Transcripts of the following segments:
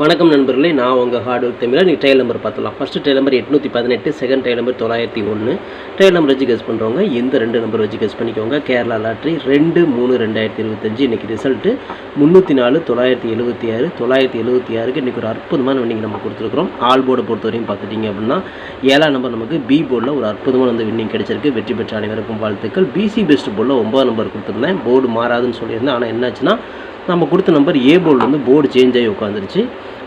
வணக்கம் நண்பர்களே நான் உங்கள் ஹார்ட் ஒர்க் தமிழா நீங்கள் ட்ரையல் நம்பர் பார்த்துலாம் ஃபஸ்ட்டு ட்ரையல் நம்பர் எட்நூற்றி பதினெட்டு செகண்ட் ட்ரையல் நம்பர் தொள்ளாயிரத்தி ஒன்று ட்ரையல் நம்பர் வச்சு கெஸ் பண்ணுறவங்க இந்த ரெண்டு நம்பர் வச்சு கெஸ் பண்ணிக்கோங்க. கேரளா லாட்ரி ரெண்டு மூணு ரெண்டாயிரத்தி இருபத்தஞ்சு இன்றைக்கி ரிசல்ட்டு முந்நூற்றி நாலு தொள்ளாயிரத்தி எழுபத்தி ஆறு. தொள்ளாயிரத்தி எழுபத்தி ஆறுக்கு இன்றைக்கி ஒரு அற்புதமான வின்னிங் நம்ம கொடுத்துருக்குறோம். ஆல் போர்டை பொறுத்த வரையும் பார்த்துட்டிங்க அப்படின்னா ஏழாம் நம்பர் நமக்கு பி போர்டில் ஒரு அற்புதமான வந்து வின்னிங் கிடச்சிருக்கு. வெற்றி பெற்ற அனைவருக்கும் வாழ்த்துக்கள். பிசி பெஸ்ட் போர்டில் ஒன்பது நம்பர் கொடுத்துருந்தேன். போர்டு மாறாதுன்னு சொல்லியிருந்தேன். ஆனால் என்னாச்சுன்னா நம்ம கொடுத்த நம்பர் ஏ போர்டில் வந்து போர்டு சேஞ்ச் ஆகி உட்காந்துருச்சு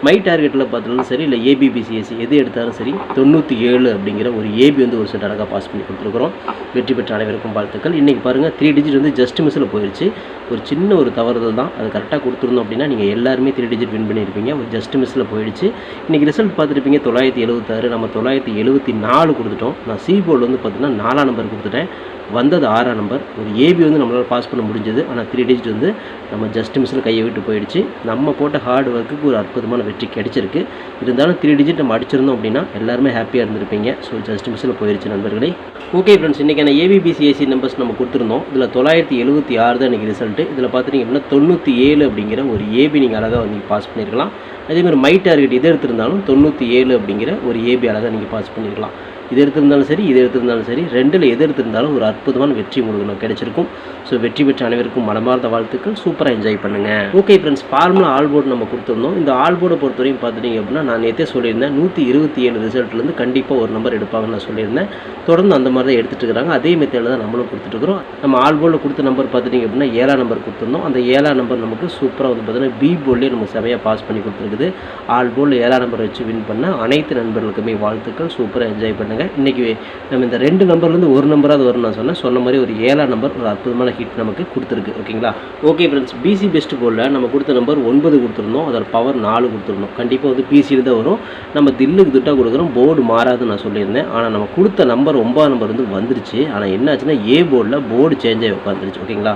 மை டார்கெட்டில் பார்த்தாலும் சரி இல்லை ஏபிபிசிஎஸ்சி எது எடுத்தாலும் சரி தொண்ணூற்றி ஏழு அப்படிங்கிற ஒரு ஏபி வந்து ஒரு செட் அழகாக பாஸ் பண்ணி கொடுத்துருக்குறோம். வெற்றி பெற்ற அனைவருக்கும் வாழ்த்துக்கள். இன்றைக்கி பாருங்கள் த்ரீ டிஜிட் வந்து ஜஸ்ட் மிஸ்ஸில் போயிடுச்சு ஒரு சின்ன ஒரு தவறுதல் தான். அது கரெக்டாக கொடுத்துருந்தோம் அப்படின்னா நீங்கள் எல்லாருமே த்ரீ டிஜிட் வின் பண்ணியிருப்பீங்க. ஒரு ஜஸ்ட் மிஸ்ஸில் போயிடுச்சு. இன்றைக்கி ரிசல்ட் பார்த்துருப்பீங்க தொள்ளாயிரத்தி எழுபத்தாறு நம்ம தொள்ளாயிரத்தி எழுபத்தி நாலு கொடுத்துட்டோம். நான் சி போர்டில் வந்து பார்த்தீங்கன்னா நாலாம் நம்பர் கொடுத்துட்டேன். வந்தது ஆறாம் நம்பர் ஒரு ஏபி வந்து நம்மளால் பாஸ் பண்ண முடிஞ்சது. ஆனால் த்ரீ டிஜிட் வந்து நம்ம ஜஸ்ட் மிஸ்ஸில் கையை விட்டு போயிடுச்சு. நம்ம போட்ட ஹார்ட் ஒர்க்குக்கு ஒரு அற்புதமான வெற்றி கிடைச்சிருக்கு. இருந்தாலும் த்ரீ டிஜிட் நம்ம அடிச்சிருந்தோம் அப்படின்னா எல்லாருமே ஹாப்பியாக இருந்திருப்பீங்க. ஸோ ஜஸ்ட் மிஸ்ஸில் போயிடுச்சு நண்பர்களே. ஓகே ஃப்ரெண்ட்ஸ் இன்றைக்கான ஏபிபிசிஏசி நம்பர்ஸ் நம்ம கொடுத்துருந்தோம். இதில் தொள்ளாயிரத்தி எழுபத்தி ஆறு தான் இன்றைக்கி ரிசல்ட்டு இதில் பார்த்துட்டிங்க அப்படின்னா தொண்ணூற்றி ஏழு அப்படிங்கிற ஒரு ஏபி நீங்கள் அழகாக நீங்கள் பாஸ் பண்ணியிருக்கலாம் அதேமாதிரி மை டார்கெட் இது எடுத்திருந்தாலும் தொண்ணூற்றி ஏழு அப்படிங்கிற ஒரு ஏபி அழகாக நீங்கள் பாஸ் பண்ணியிருக்கலாம் இது எடுத்திருந்தாலும் சரி இது எடுத்திருந்தாலும் சரி ரெண்டில் எது எடுத்திருந்தாலும் ஒரு அற்புதமான வெற்றி உங்களுக்கு நான் கிடைச்சிருக்கும். ஸோ வெற்றி பெற்ற அனைவருக்கும் மனமார்ந்த வாழ்த்துக்கள். சூப்பராக என்ஜாய் பண்ணுங்கள் okay friends formula all board நம்ம கொடுத்துருந்தோம். இந்த ஆல் போர்டை பொறுத்தவரையும் பார்த்துட்டிங்க அப்படின்னா நான் நேற்றே சொல்லியிருந்தேன் நூற்றி இருபத்தி ஏழு ரிசல்ட்லேருந்து கண்டிப்பாக ஒரு நம்பர் எடுப்பாங்கன்னு நான் சொல்லியிருந்தேன். தொடர்ந்து அந்த மாதிரி தான் எடுத்துகிட்டு இருக்கிறாங்க அதே மெத்தேடில் தான் நம்மளும் கொடுத்துட்ருக்குறோம் நம்ம ஆல் போர்டில் கொடுத்த நம்பர் பார்த்துட்டிங்க அப்படின்னா ஏழாம் நம்பர் கொடுத்துருந்தோம். அந்த ஏழாம் நம்பர் நமக்கு சூப்பராக வந்து பார்த்தீங்கன்னா பி போர்ட்லேயே நம்ம செமையாக பாஸ் பண்ணி கொடுத்துருக்குது. ஆல் போர்டில் ஏழாம் நம்பர் வச்சு வின் பண்ண அனைத்து நண்பர்களுக்குமே வாழ்த்துக்கள். சூப்பராக என்ஜாய் பண்ணுங்கள் இன்றைக்கி நம்ம இந்த ரெண்டு நம்பர்லேருந்து ஒரு நம்பராவது வரும் நான் சொன்னேன். சொன்ன மாதிரி ஒரு ஏழாம் நம்பர் ஒரு அற்புதமான ஹிட் நமக்கு கொடுத்துருக்கு. ஓகேங்களா? ஓகே ஃப்ரெண்ட்ஸ் பிசி பெஸ்ட் போர்டில் நம்ம கொடுத்த நம்பர் ஒன்பது கொடுத்துருந்தோம். அதோட பவர் நாலு கொடுத்துருந்தோம். கண்டிப்பாக வந்து பிசியில் தான் வரும். நம்ம தில்லுக்கு திட்டாக கொடுக்குறோம். போர்டு மாறாதுன்னு நான் சொல்லியிருந்தேன். ஆனால் நம்ம கொடுத்த நம்பர் ஒன்பதாம் நம்பர் வந்து வந்துருச்சு. ஆனால் என்னாச்சுன்னா ஏ போர்டில் போர்டு சேஞ்ச் ஆகி உட்காந்துருச்சு ஓகேங்களா?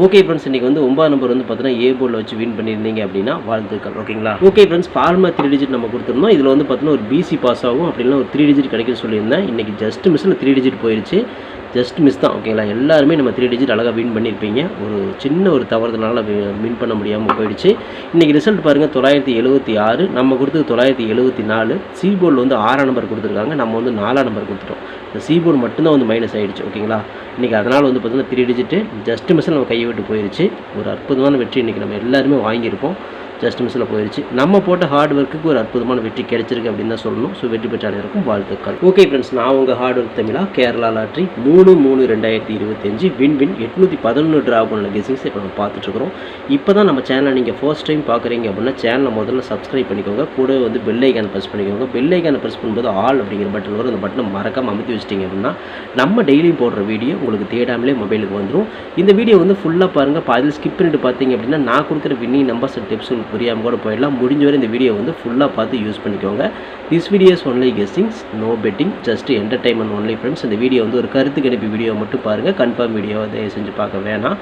ஓகே ஃப்ரெண்ட்ஸ் இன்றைக்கி வந்து ஒன்பது நம்பர் வந்து பார்த்தீங்கன்னா ஏ போர்டில் வச்சு வின் பண்ணியிருந்தீங்க அப்படின்னா வாழ்த்துக்கள் ஓகேங்களா okay friends formula three digit நம்ம கொடுத்துருந்தோம். இதில் வந்து பார்த்தீங்கன்னா ஒரு பிசி பாஸ் ஆகும். அப்படின்னா ஒரு த்ரீ டிஜிட் கிடைக்க சொல்லியிருந்தேன். இன்றைக்கி ஜஸ்ட் மிஸ்ஸில் த்ரீ டிஜிட் போயிடுச்சு ஜஸ்ட் மிஸ் தான் ஓகேங்களா எல்லாருமே நம்ம த்ரீ டிஜிட் அழகாக வின் பண்ணியிருப்பீங்க ஒரு சின்ன ஒரு தவறுதனால வின் பண்ண முடியாமல் போயிடுச்சு. இன்றைக்கி ரிசல்ட் பாருங்கள் தொள்ளாயிரத்தி எழுபத்தி ஆறு நம்ம கொடுத்தது தொள்ளாயிரத்தி எழுபத்தி நாலு. சி போர்டில் வந்து ஆறாம் நம்பர் கொடுத்துருக்காங்க நம்ம வந்து நாலாம் நம்பர் கொடுத்துட்டோம். இந்த சி போர்டு மட்டும்தான் வந்து மைனஸ் ஆகிடுச்சு ஓகேங்களா இன்றைக்கி அதனால் வந்து பார்த்திங்கன்னா த்ரீ டிஜிட்டு ஜஸ்ட் மிஸ்ஸில் நம்ம கையை விட்டு போயிடுச்சு ஒரு அற்புதமான வெற்றி இன்றைக்கி நம்ம எல்லாருமே வாங்கியிருப்போம் ஜஸ்ட் மிஸ்ஸில் போயிடுச்சு நம்ம போட்ட ஹார்ட் ஒர்க்குக்கு ஒரு அற்புதமான வெற்றி கிடைச்சிருக்கு அப்படின்னு தான் சொல்லணும். ஸோ வெற்றி பெற்ற அனைவருக்கும் வாழ்த்துக்கள். ஓகே ஃப்ரெண்ட்ஸ் நான் உங்கள் ஹார்ட் ஒர்க் தமிழா கேரளா லாட்ரி மூணு மூணு ரெண்டாயிரத்தி இருபத்தஞ்சு வின் வின் எட்நூற்றி பதினொன்று ட்ரா பண்ண கெஸிங்ஸ் இப்போ நம்ம பார்த்துட்ருக்குறோம் இப்போ தான் நம்ம சேனலை நீங்கள் ஃபர்ஸ்ட் டைம் பார்க்குறீங்க அப்படின்னா சேனலை முதல்ல சப்ஸ்கிரைப் பண்ணிக்கோங்க. கூட வந்து பெல் ஐக்கான ப்ரெஸ் பண்ணிக்கோங்க. பெல் ஐக்கான ப்ரெஸ் பண்ணும்போது ஆல் அப்படிங்கிற பட்டன் வரும். அந்த பட்டனை மறக்காமல் அமைத்து வச்சிட்டிங்க அப்படின்னா நம்ம டெய்லியும் போடுற வீடியோ உங்களுக்கு தேடாமலே மொபைலுக்கு வந்துடும் இந்த வீடியோ வந்து ஃபுல்லாக பாருங்கள் பாதியில் ஸ்கிப் பண்ணிட்டு பார்த்தீங்க அப்படின்னா நான் கொடுக்குற வின்னி நம்பர்ஸ் அண்ட் டிப்ஸ் புரியாமல் கூட போயிடலாம். முடிஞ்ச வரை இந்த வீடியோ வந்து ஃபுல்லாக பார்த்து யூஸ் பண்ணிக்கோங்க. This videos only guessings no betting just entertainment only friends இந்த வீடியோ வந்து ஒரு கருத்து கணிப்பு வீடியோ மட்டும் பாருங்கள் கன்ஃபார்ம் வீடியோ அதை செஞ்சு பார்க்க வேணாம்.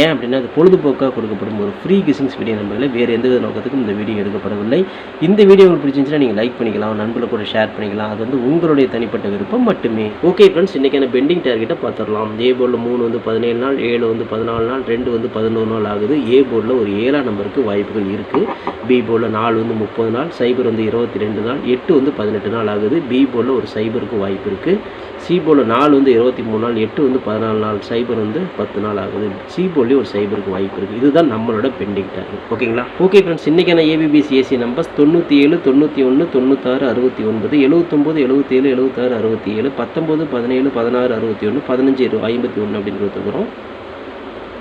ஏன் அப்படின்னா அது பொழுதுபோக்காக கொடுக்கப்படும் ஒரு ஃப்ரீ கிசிங்ஸ் வீடியோ நம்பர்களே வேறு எந்த வித நோக்கத்துக்கும் இந்த வீடியோ எடுக்கப்படவில்லை. இந்த வீடியோ உங்களுக்கு பிடிச்சிருந்துச்சுன்னா நீங்கள் லைக் பண்ணிக்கலாம் நண்பர்கள் கூட ஷேர் பண்ணிக்கலாம். அது வந்து உங்களுடைய தனிப்பட்ட விருப்பம் மட்டுமே. ஓகே ஃப்ரெண்ட்ஸ் இன்றைக்கான பெண்டிங் டார்கெட்டை பார்த்துடலாம். ஏ போர்டில் மூணு வந்து பதினேழு நாள் ஏழு வந்து பதினாலு நாள் ரெண்டு வந்து பதினோரு நாள் ஆகுது. ஏ போர்டில் ஒரு ஏழாம் நம்பருக்கு வாய்ப்புகள் இருக்குது பி போலில் நாலு வந்து முப்பது நாள் சைபர் வந்து இருபத்தி ரெண்டு நாள் எட்டு வந்து பதினெட்டு நாள் ஆகுது. பி போலில் ஒரு சைபருக்கு வாய்ப்பு இருக்குது சி போலில் நாலு வந்து இருபத்தி மூணு நாள் எட்டு வந்து பதினாலு நாள் சைபர் வந்து பத்து நாள் ஆகுது. சி போர்ட்லேயும் ஒரு சைபருக்கு வாய்ப்பு இருக்குது இதுதான் நம்மளோட பெண்டிங் டார்கெட் ஓகேங்களா ஓகே ஃப்ரெண்ட்ஸ் இன்றைக்கான ஏபிபிசி ஏசி நம்பர்ஸ் தொண்ணூற்றி ஏழு தொண்ணூற்றி ஒன்று தொண்ணூத்தாறு அறுபத்தி ஒன்பது எழுபத்தொம்போது எழுபத்தேழு எழுபத்தாறு அறுபத்தி ஏழு பத்தொம்போது பதினேழு பதினாறு அறுபத்தி ஒன்று பதினஞ்சு இரு ஐம்பத்தி ஒன்று அப்படின்னு கொடுத்துக்கிறோம்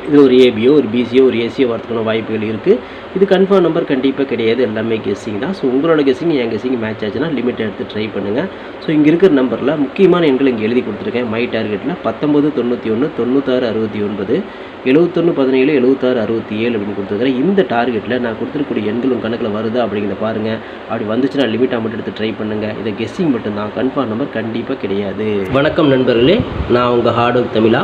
இது ஒரு ஏபியோ ஒரு பிசியோ ஒரு ஏசியோ வரதுக்கான வாய்ப்புகள் இருக்குது இது கன்ஃபார்ம் நம்பர் கண்டிப்பாக கிடையாது. எல்லாமே கெஸ்ஸிங் தான். ஸோ உங்களோட கெஸ்ஸிங் என் கெஸ்ஸிங் மேட்ச் ஆச்சுன்னா லிமிட் எடுத்து ட்ரை பண்ணுங்கள் ஸோ இங்கே இருக்கிற நம்பரில் முக்கியமான எண்கள் இங்கே எழுதி கொடுத்துருக்கேன். மை டார்கெட்டில் பத்தொம்பது தொண்ணூற்றி ஒன்று தொண்ணூத்தாறு அறுபத்தி ஒன்பது எழுபத்தொன்று பதினேழு எழுபத்தாறு அறுபத்தி ஏழு அப்படின்னு கொடுத்துருக்கிறேன். இந்த டார்கெட்டில் நான் கொடுத்துருக்கூடிய எண்களும் கணக்கில் வருதா அப்படிங்கிறத பாருங்கள் அப்படி வந்துச்சுன்னா லிமிட்டாக மட்டும் எடுத்து ட்ரை பண்ணுங்கள் இதை கெஸ்ஸிங் மட்டும்தான். கன்ஃபார்ம் நம்பர் கண்டிப்பாக கிடையாது. வணக்கம் நண்பர்களே. நான் உங்கள் ஹார்ட் ஒர்க் தமிழா.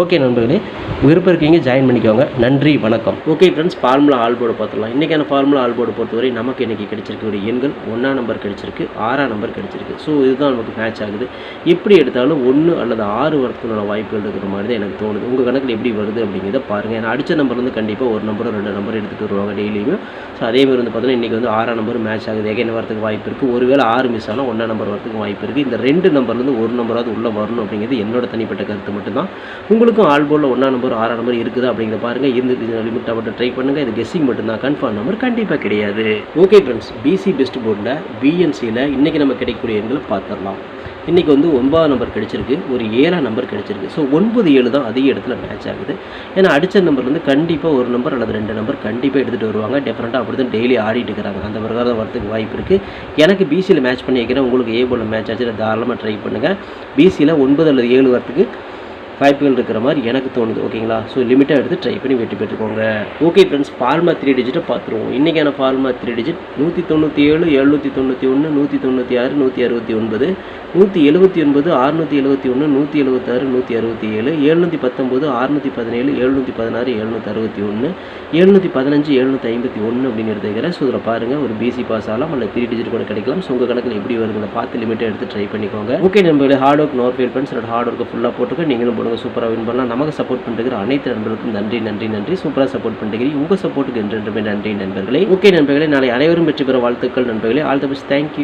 ஓகே நண்பர்களே விருப்பம் இருக்கீங்க ஜாயின் பண்ணிக்கோங்க. நன்றி வணக்கம். Okay friends formula all board இன்றைக்கான ஃபார்முலா ஆல் போர்டு பொறுத்தவரை நமக்கு இன்றைக்கி கிடைச்சிருக்கக்கூடிய எண்கள் ஒன்றாம் நம்பர் கிடைச்சிருக்கு ஆறாம் நம்பர் கிடைச்சிருக்கு. ஸோ இதுதான் நமக்கு மேட்ச் ஆகுது. எப்படி எடுத்தாலும் ஒன்று அல்லது ஆறு வரத்துக்குள்ள வாய்ப்புகள் இருக்கிற மாதிரி தான் எனக்கு தோணுது. உங்கள் கணக்கில் எப்படி வருது அப்படிங்கிறத பாருங்கள் ஏன்னா அடித்த நம்பர் வந்து கண்டிப்பாக ஒரு நம்பரும் ரெண்டு நம்பர் எடுத்துகிட்டு வருவாங்க டெய்லியுமே ஸோ அதே மாதிரி வந்து பார்த்தீங்கன்னா இன்றைக்கி வந்து ஆறாம் நம்பர் மேட்ச் ஆகுது. எகைன் வரத்துக்கு வாய்ப்பு இருக்குது ஒருவேளை ஆறு மிஸ் ஆனால் ஒன்றாம் நம்பர் வரத்துக்கு வாய்ப்பு இருக்குது இந்த ரெண்டு நம்பர்லேருந்து ஒரு நம்பராவது உள்ளே வரணும் அப்படிங்கிறது என்னோட தனிப்பட்ட கருத்து மட்டும்தான். உங்களுக்கும் ஆல் போர்டில் ஒன்றா நம்பர் ஆறாம் நம்பர் இருக்குது அப்படிங்கிற பாருங்கள் இருந்து லிமிட்டாக மட்டும் ட்ரை பண்ணுங்கள் இது கெஸ்ஸிங் மட்டும்தான். கன்ஃபார்ம் நம்பர் கண்டிப்பாக கிடையாது. ஓகே ஃப்ரெண்ட்ஸ் பிசி பெஸ்ட் போர்டில் பிஎன்சியில் இன்றைக்கி நம்ம கிடைக்கக்கூடிய எண்களை பார்த்துடலாம். இன்றைக்கி வந்து ஒன்பதாம் நம்பர் கிடச்சிருக்கு. ஒரு ஏழாம் நம்பர் கிடச்சிருக்கு. ஸோ ஒன்பது ஏழு தான் அதிக இடத்துல மேட்ச் ஆகுது. ஏன்னா அடித்த நம்பர் வந்து கண்டிப்பாக ஒரு நம்பர் அல்லது ரெண்டு நம்பர் கண்டிப்பாக எடுத்துகிட்டு வருவாங்க. டெஃபரெண்ட்டாக அப்படி தான் டெய்லி ஆடிட்டு இருக்கிறாங்க. அந்த பிரகாரம் வரதுக்கு வாய்ப்பு இருக்குது எனக்கு பிசியில் மேட்ச் பண்ணி வைக்கிறேன். உங்களுக்கு ஏ போல் மேட்ச் ஆச்சு தாராளமாக ட்ரை பண்ணுங்கள் பிசியில் ஒன்பது அல்லது ஏழு வரத்துக்கு வாய்ப்புகள் இருக்கிற மாதிரி எனக்கு தோணுது ஓகேங்களா? ஸோ லிமிட்டாக எடுத்து ட்ரை பண்ணி வெற்றி பெற்றுக்கோங்க. ஓகே ஃப்ரெண்ட்ஸ் ஃபார்மா த்ரீ டிஜிட்டை பார்த்துருவோம். இன்றைக்கான ஃபார்மா த்ரீ டிஜிட் நூற்றி தொண்ணூற்றி ஏழு எழுநூற்றி தொண்ணூற்றி ஒன்று நூற்றி தொண்ணூற்றி ஆறு நூற்றி அறுபத்தி ஒன்பது நூற்றி எழுபத்தி ஒன்பது அறுநூற்றி எழுபத்தி ஒன்று நூற்றி எழுபத்தாறு நூற்றி அறுபத்தி ஏழு எழுநூற்றி பத்தொம்போது அறுநூற்றி பதினேழு எழுநூற்றி பதினாறு எழுநூற்றி அறுபத்தி ஒன்று எழுநூற்றி பதினஞ்சு எழுநூற்றி ஐம்பத்தி ஒன்று அப்படின்னு எடுத்துக்கிறேன். ஸோ இதில் பாருங்கள் ஒரு பிசி பாஸ் ஆகலாம் அல்ல த்ரீ டிஜிட் கூட கிடைக்கலாம். ஸோ உங்கள் கணக்கில் எப்படி வருதுன்னு பார்த்து லிமிட்டாக எடுத்து ட்ரை பண்ணிக்கோங்க. ஓகே நம்மளுடைய hard work no fail friends hard ஒர்க்கை ஃபுல்லாக போட்டுக்க நீங்களும் பண்ணுங்கள் சூப்பராக வின் பண்ணலாம். நமக்கு சப்போர்ட் பண்ணுற அனைத்து நண்பர்களுக்கும் நன்றி நன்றி நன்றி. சூப்பராக சப்போர்ட் பண்ணுறீங்க உங்கள் சப்போர்ட்டுக்கு என்றென்றுமே நன்றி நண்பர்களே. ஓகே நண்பர்களே. நாளை அனைவரும் வெற்றி பெற வாழ்த்துக்கள் நண்பர்களே. All the best thank you